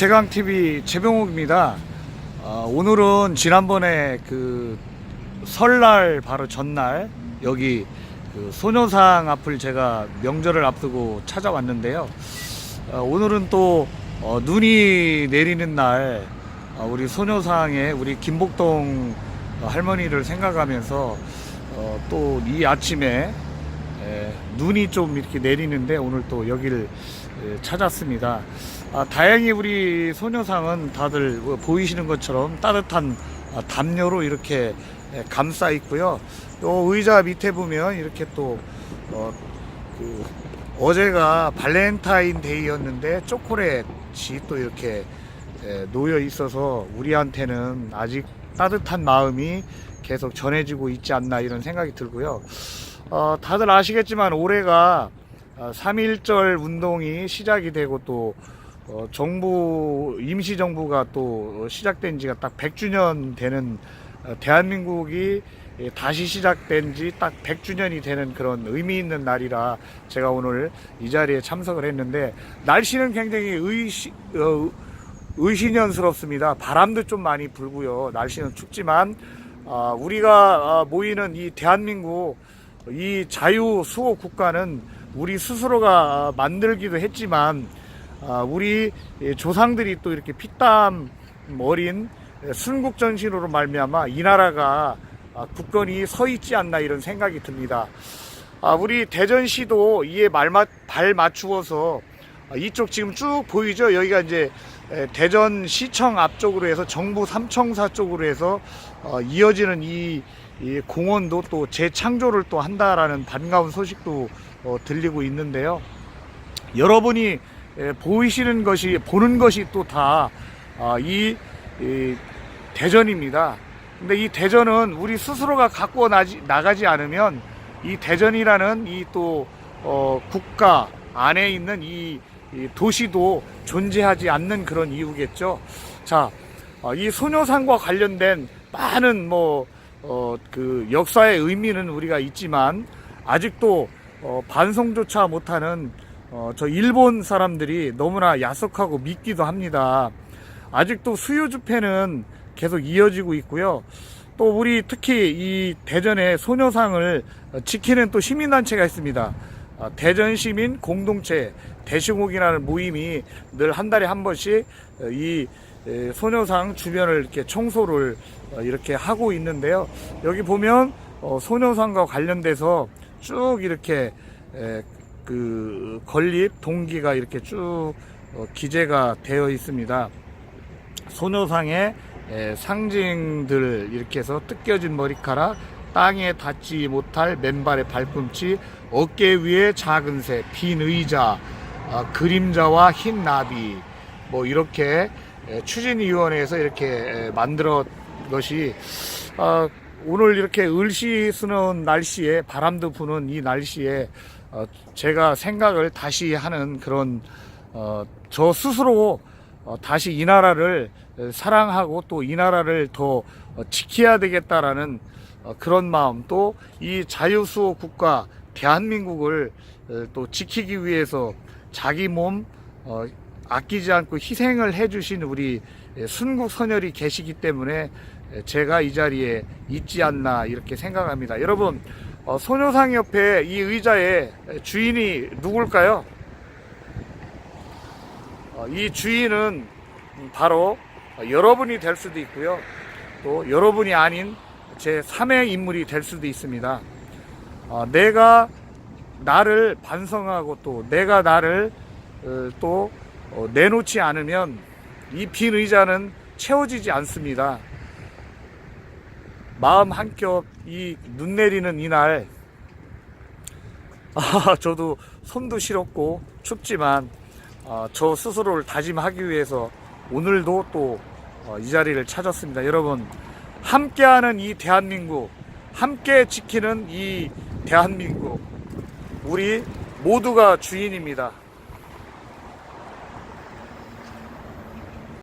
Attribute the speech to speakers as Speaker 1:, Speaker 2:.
Speaker 1: 최강TV 최병욱입니다. 어, 오늘은 지난번에 그 설날 바로 전날 여기 그 소녀상 앞을 제가 명절을 앞두고 찾아왔는데요. 어, 오늘은 또 어, 눈이 내리는 날 어, 우리 소녀상에 우리 김복동 할머니를 생각하면서 어, 또 이 아침에 에, 눈이 좀 이렇게 내리는데 오늘 또 여기를 에, 찾았습니다. 아, 다행히 우리 소녀상은 다들 뭐 보이시는 것처럼 따뜻한 아, 담요로 이렇게 에, 감싸 있고요. 또 의자 밑에 보면 이렇게 또 어, 그 어제가 발렌타인데이였는데 초콜릿이 또 이렇게 에, 놓여 있어서 우리한테는 아직 따뜻한 마음이 계속 전해지고 있지 않나 이런 생각이 들고요. 어, 다들 아시겠지만 올해가 어, 3.1절 운동이 시작이 되고 또 어, 정부 임시 정부가 또 시작된 지가 딱 100주년 되는 어, 대한민국이 예, 다시 시작된 지 딱 100주년이 되는 그런 의미 있는 날이라 제가 오늘 이 자리에 참석을 했는데 날씨는 굉장히 의시, 어, 의신연스럽습니다. 바람도 좀 많이 불고요. 날씨는 춥지만 아, 우리가 아, 모이는 이 대한민국 이 자유 수호 국가는 우리 스스로가 아, 만들기도 했지만 아, 우리 예, 조상들이 또 이렇게 피땀 어린 순국 전신으로 말미암아 이 나라가 아, 굳건히 서 있지 않나 이런 생각이 듭니다. 아, 우리 대전시도 이에 말맞, 발 맞추어서 아, 이쪽 지금 쭉 보이죠? 여기가 이제 에, 대전 시청 앞쪽으로 해서 정부 삼청사 쪽으로 해서 어, 이어지는 이, 이 공원도 또 재창조를 또 한다라는 반가운 소식도 어, 들리고 있는데요. 여러분이 에, 보이시는 것이 보는 것이 또 다 이 대전입니다. 근데 이 대전은 우리 스스로가 갖고 나지, 나가지 않으면 이 대전이라는 이또 어, 국가 안에 있는 이, 이 도시도 존재하지 않는 그런 이유겠죠. 자, 어, 이 소녀상과 관련된 많은 뭐, 어, 그 역사의 의미는 우리가 있지만 아직도 어, 반성조차 못하는 어, 저 일본 사람들이 너무나 야속하고 믿기도 합니다. 아직도 수요 집회는 계속 이어지고 있고요. 또 우리 특히 이 대전의 소녀상을 지키는 또 시민단체가 있습니다. 아, 대전 시민 공동체 대시곡이라는 모임이 늘 한 달에 한 번씩 이 에, 소녀상 주변을 이렇게 청소를 어, 이렇게 하고 있는데요. 여기 보면 어, 소녀상과 관련돼서 쭉 이렇게 에, 그 건립 동기가 이렇게 쭉 어, 기재가 되어 있습니다. 소녀상의 에, 상징들 이렇게 해서 뜯겨진 머리카락, 땅에 닿지 못할 맨발의 발꿈치, 어깨 위에 작은 새, 빈 의자, 아, 그림자와 흰 나비, 뭐 이렇게 에, 추진위원회에서 이렇게 에, 만들어 것이 아, 오늘 이렇게 을시 쓰는 날씨에 바람도 부는 이 날씨에 어, 제가 생각을 다시 하는 그런 어, 저 스스로 어, 다시 이 나라를 사랑하고 또 이 나라를 더 어, 지켜야 되겠다라는 어, 그런 마음 또 이 자유수호 국가 대한민국을 어, 또 지키기 위해서 자기 몸 어, 아끼지 않고 희생을 해주신 우리 순국 선열이 계시기 때문에 제가 이 자리에 있지 않나 이렇게 생각합니다. 여러분 어, 소녀상 옆에 이 의자의 주인이 누굴까요? 어, 이 주인은 바로 여러분이 될 수도 있고요. 또 여러분이 아닌 제 3의 인물이 될 수도 있습니다. 어, 내가 나를 반성하고 또 내가 나를 어, 또 어, 내놓지 않으면 이 빈 의자는 채워지지 않습니다. 마음 한겹 이 눈 내리는 이날 아, 저도 손도 시렸고 춥지만 어, 저 스스로를 다짐하기 위해서 오늘도 또이 자리를 찾았습니다. 여러분, 함께하는 이 대한민국, 함께 지키는 이 대한민국, 우리 모두가 주인입니다.